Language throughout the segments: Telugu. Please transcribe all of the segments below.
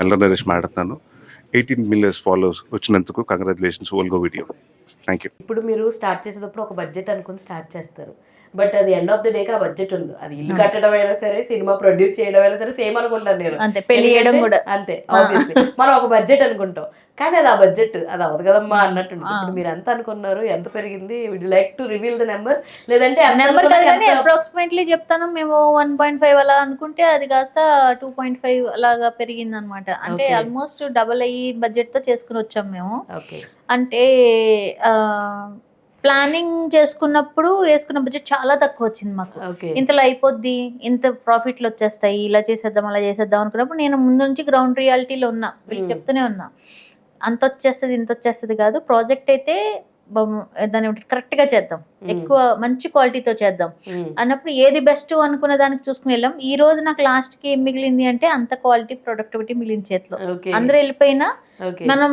ఎల్ల నరేష్ మాట్లాడుతాను ఎయిటీన్ మిలియన్స్ ఫాలోవర్స్ వచ్చినందుకు congratulations vlog video thank you ఇప్పుడు మీరు స్టార్ట్ చేసేటప్పుడు ఒక బడ్జెట్ అనుకుని స్టార్ట్ చేస్తారు. బట్ అది ఎండ్ ఆఫ్ ద డేకి ఆ బడ్జెట్ ఉంది. అది ఇల్లు కట్టడం అయినా సరే సినిమా ప్రొడ్యూస్ చేయడం అయినా సరే సేమ్ అనుకుంటాను నేను. అంతే. పెళ్ళి చేయడం కూడా. అంతే. మనం ఒక బడ్జెట్ అనుకుంటాం. కానీ అది ఆ బడ్జెట్ అది అవ్వదు కదమ్మా అన్నట్టు ఇప్పుడు మీరు ఎంత అనుకున్నారు ఎంత పెరిగింది would like to reveal the number లేదంటే నెంబర్ కాదు కానీ అప్రాక్సిమేట్లీ చెప్తాను మేము వన్ పాయింట్ ఫైవ్ అలా అనుకుంటే అది కాస్త టూ పాయింట్ ఫైవ్ అలాగా పెరిగింది అనమాట అంటే. ఆల్మోస్ట్ డబల్ అయ్యి బడ్జెట్తో చేసుకుని వచ్చాం మేము. అంటే ప్లానింగ్ చేసుకున్నప్పుడు వేసుకున్న బడ్జెట్ చాలా తక్కువ వచ్చింది మాకు. ఇంతలో అయిపోద్ది ఇంత ప్రాఫిట్లు వచ్చేస్తాయి ఇలా చేసేద్దాం అలా చేసేద్దాం అనుకున్నప్పుడు నేను ముందు నుంచి గ్రౌండ్ రియాలిటీలో ఉన్నా. వీళ్ళు Hmm. చెప్తూనే ఉన్నా. అంత వచ్చేస్తుంది ఇంత వచ్చేస్తుంది కాదు. ప్రాజెక్ట్ అయితే దాన్ని కరెక్ట్గా చేద్దాం. ఎక్కువ మంచి క్వాలిటీతో చేద్దాం. అన్నప్పుడు ఏది బెస్ట్ అనుకున్న దానికి చూసుకుని వెళ్ళాం. ఈ రోజు నాకు లాస్ట్కి ఏం మిగిలింది అంటే అంత క్వాలిటీ ప్రొడక్టివిటీ మిగిలిన చేతిలో. అందరూ వెళ్ళిపోయినా మనం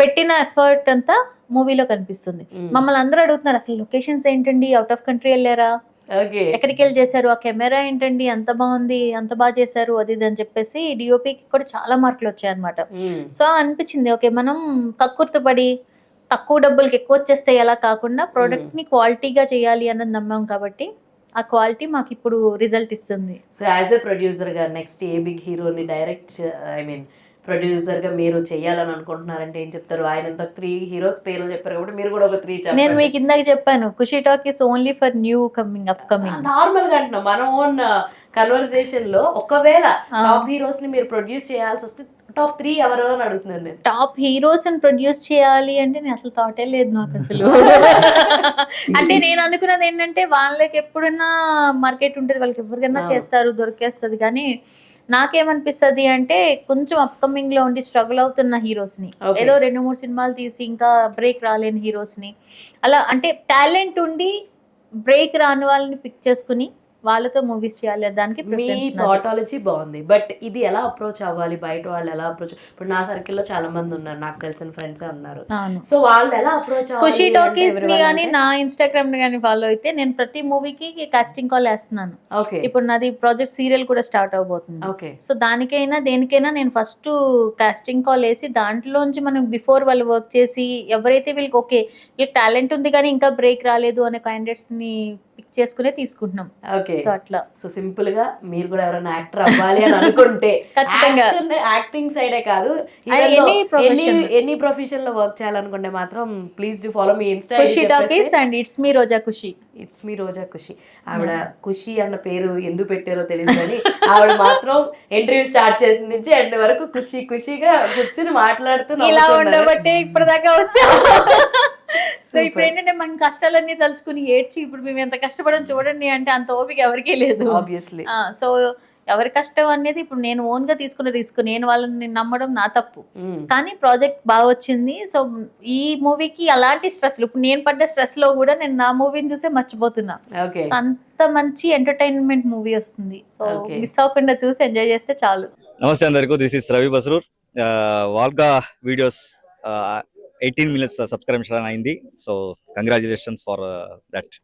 పెట్టిన ఎఫర్ట్ అంతా మూవీలో కనిపిస్తుంది. మమ్మల్ని అందరూ అడుగుతున్నారు అసలు లొకేషన్స్ ఏంటండి? అవుట్ ఆఫ్ కంట్రీ వెళ్ళారా? ఎక్కడికి వెళ్ళి చేశారు? ఆ కెమెరా ఏంటండి? అంత బాగుంది అంత బాగా చేశారు అది ఇది అని చెప్పేసి డిఓపికి కూడా చాలా మార్కులు వచ్చాయి అనమాట సో అనిపించింది ఓకే మనం కక్కుర్తి పడి తక్కువ డబ్బులకి ఎక్కువ వచ్చేస్తాయి అలా కాకుండా ప్రోడక్ట్ని క్వాలిటీగా చేయాలి అన్నది నమ్మాం కాబట్టి ఆ క్వాలిటీ మాకు ఇప్పుడు రిజల్ట్ ఇస్తుంది. సో యాజ్ ఎ ప్రొడ్యూసర్గా నెక్స్ట్ ఏ బిగ్ హీరోని డైరెక్ట్ ఐ మీన్ ప్రొడ్యూసర్గా మీరు చేయాలని అనుకుంటున్నారంటే ఏం చెప్తారు? ఆయన త్రీ హీరోస్ పేర్లు చెప్పారు కాబట్టి మీరు కూడా ఒక త్రీ నేను మీకు ఇందాక చెప్పాను Khushi talk is only for new coming up coming నార్మల్గా అంటున్నా. మన ఓన్ కన్వర్సేషన్లో ఒకవేళ టాప్ హీరోస్ని మీరు ప్రొడ్యూస్ చేయాల్సి వస్తే టాప్ త్రీ ఎవరు అని అడుగుతున్నాను నేను. టాప్ హీరోస్ అని ప్రొడ్యూస్ చేయాలి అంటే నేను అసలు థాటే లేదు నాకు అసలు. అంటే నేను అనుకున్నది ఏంటంటే వాళ్ళకి ఎప్పుడన్నా మార్కెట్ ఉంటుంది వాళ్ళకి ఎవరికైనా. చేస్తారు దొరికేస్తుంది. కానీ నాకేమనిపిస్తుంది అంటే కొంచెం అప్కమింగ్లో ఉండి స్ట్రగుల్ అవుతున్న హీరోస్ని. ఏదో రెండు మూడు సినిమాలు తీసి ఇంకా బ్రేక్ రాలేని హీరోస్ని. అలా అంటే టాలెంట్ ఉండి బ్రేక్ రాని వాళ్ళని పిక్ చేసుకుని వాళ్ళతో మూవీస్ చేయాలి దానికి మీ. థాటాలజీ బాగుంది. బట్ ఇది ఎలా అప్రోచ్ అవ్వాలి? బయట వాళ్ళు ఎలా అప్రోచ్ ఇప్పుడు నా సర్కిల్లో చాలా మంది ఉన్నారు. నాకు తెలిసిన ఫ్రెండ్స్ ఉన్నారు. సో వాళ్ళు ఎలా అప్రోచ్ ఖుషి టాకీస్ని కానీ నా ఇన్స్టాగ్రామ్ని కానీ ఫాలో అయితే నేను ప్రతి మూవీకి కాస్టింగ్ కాల్ వేస్తున్నాను. ఓకే ఇప్పుడు నాది ప్రాజెక్ట్ సీరియల్ కూడా స్టార్ట్ అవబోతుంది. ఓకే సో దానికైనా దేనికైనా నేను ఫస్ట్ కాస్టింగ్ కాల్ వేసి దాంట్లోంచి మనం బిఫోర్ వాళ్ళు వర్క్ చేసి ఎవరైతే వీళ్ళకి ఓకే వీళ్ళకి టాలెంట్ ఉంది కానీ ఇంకా బ్రేక్ రాలేదు అనే క్యాండిడేట్స్ని చేసుకునే తీసుకుంటున్నాం. ఓకే. సో అట్లా. సో సింపుల్గా మీరు కూడా ఎవరైనా యాక్టర్ అవ్వాలి అని అనుకుంటే ఖచ్చితంగా. యాక్టింగ్ సైడే కాదు. ఎనీ ప్రొఫెషన్లో వర్క్ చేయాలనుకుంటే మాత్రం please do follow me Insta Khushi talkies and it's me Roja Khushi it's me Roja Khushi ఆవిడ ఖుషి అన్న పేరు ఎందుకు పెట్టారో తెలియదు కానీ ఆవిడ మాత్రం ఇంటర్వ్యూ స్టార్ట్ చేసిన నుంచి ఎండ్ వరకు ఖుషి ఖుషిగా కూర్చుని మాట్లాడుతూ ఇలా. ఉండబట్టే ఇప్పటిదాకా వచ్చాం. సో. ఇప్పుడు ఏంటంటే మన కష్టాలన్నీ తలుచుకుని ఏడ్చి ఇప్పుడు మేము ఎంత కష్టపడడం చూడండి అంటే అంత ఓపిక ఎవరికీ లేదు. ఆబ్వియస్లీ సో ఎవరి కష్టం అనేది ఇప్పుడు నేను ఓన్గా తీసుకున్న రిస్క్ నేను వాళ్ళని నమ్మడం నా తప్పు. కానీ ప్రాజెక్ట్ బాగా వచ్చింది. సో ఈ మూవీకి అలాంటి స్ట్రెస్ ఇప్పుడు నేను పడ్డ స్ట్రెస్లో కూడా నేను నా మూవీని చూసే మర్చిపోతున్నా. సో అంత మంచి ఎంటర్టైన్మెంట్ మూవీ వస్తుంది. సో. మిస్ అవ్వకుండా చూసి ఎంజాయ్ చేస్తే చాలు. నమస్తే అందరికీ దిస్ ఇస్ రవి బస్రూర్. వాల్గా వీడియోస్ ఎయిటీన్ మినిట్స్ సబ్స్క్రిప్షన్ అయింది. So congratulations for that